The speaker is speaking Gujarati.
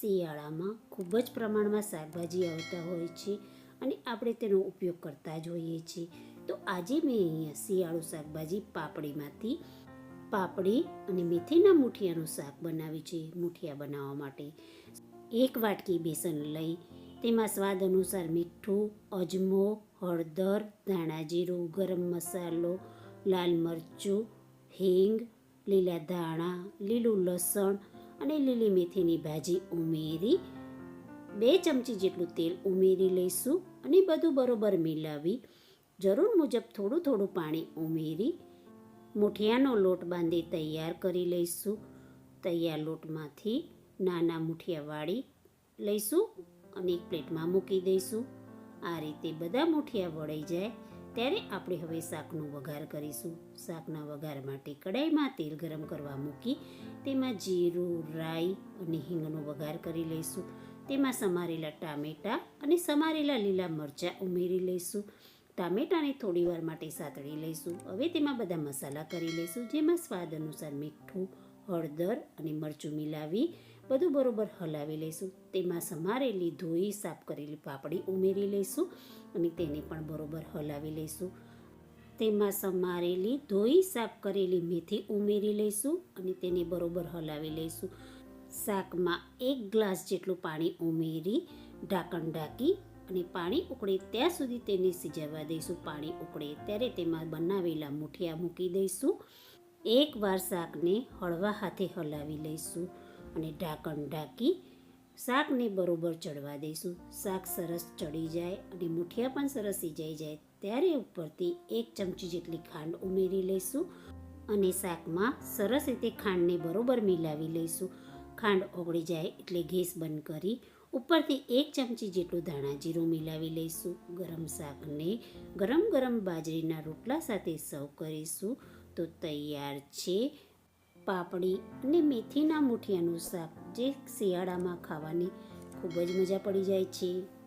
શિયાળામાં ખૂબ જ પ્રમાણમાં શાકભાજી આવતા હોય છે અને આપણે તેનો ઉપયોગ કરતા જ હોઈએ છીએ. તો આજે મેં અહીંયા શિયાળુ શાકભાજી પાપડીમાંથી પાપડી અને મેથીના મૂઠિયાનું શાક બનાવ્યું છે, મૂઠિયા બનાવવા માટે. એક વાટકી બેસન લઈ, તેમાં સ્વાદ અનુસાર મીઠું, અજમો, હળદર, ધાણા જીરું, ગરમ મસાલો, લાલ મરચું, હિંગ, લીલા ધાણા, લીલું લસણ અને લીલી મેથીની ભાજી ઉમેરી, બે ચમચી જેટલું તેલ ઉમેરી લઈશું અને બધું બરોબર મિલાવી. જરૂર મુજબ થોડું થોડું પાણી ઉમેરી, મુઠિયાનો લોટ બાંધી તૈયાર કરી લઈશું. તૈયાર લોટમાંથી નાના મુઠિયા વાળી લઈશું અને એક પ્લેટમાં મૂકી દઈશું. આ રીતે બધા મુઠિયા વળી જાય. ત્યારે આપણે હવે શાકનો વઘાર કરીશું. શાકના વઘાર માટે કડાઈમાં તેલ ગરમ કરવા મૂકી તેમાં જીરું, રાઈ અને હિંગનો વઘાર કરી લઈશું. તેમાં સમારેલા ટામેટાં અને સમારેલા લીલા મરચાં ઉમેરી લઈશું. ટામેટાને થોડી વાર માટે સાતળી લઈશું. હવે તેમાં બધા મસાલા કરી લઈશું, જેમાં સ્વાદ અનુસાર મીઠું હળદર અને મરચું મિલાવી બધું બરોબર હલાવી લઈશું. તેમાં સમારેલી ધોઈ સાફ કરેલી પાપડી ઉમેરી લઈશું અને તેને પણ બરોબર હલાવી લઈશું. તેમાં સમારેલી ધોઈ સાફ કરેલી મેથી ઉમેરી લઈશું અને તેને બરોબર હલાવી લઈશું. શાકમાં એક ગ્લાસ જેટલું પાણી ઉમેરી ઢાંકણ ઢાંકી અને પાણી ઉકળે ત્યાં સુધી તેને સિજાવવા દઈશું. પાણી ઉકળે ત્યારે તેમાં બનાવેલા મુઠિયા મૂકી દઈશું. એકવાર શાકને હળવા હાથે હલાવી લઈશું અને ઢાંકણ ઢાંકી શાકને બરોબર ચડવા દઈશું. શાક સરસ ચડી જાય અને મુઠિયા પણ સરસ સિજાઈ જાય ત્યારે ઉપરથી એક ચમચી જેટલી ખાંડ ઉમેરી લઈશું અને શાકમાં સરસ રીતે ખાંડને બરોબર મિલાવી લઈશું. ખાંડ ઓગળી જાય એટલે ગેસ બંધ કરી ઉપરથી એક ચમચી જેટલું ધાણા જીરું મિલાવી લઈશું. ગરમ શાકને ગરમ ગરમ બાજરીના રોટલા સાથે સર્વ કરીશું. તો તૈયાર છે પાપડી અને મેથીના મુઠિયાનું શાક, જે શિયાળામાં ખાવાની ખૂબ જ મજા પડી જાય છે.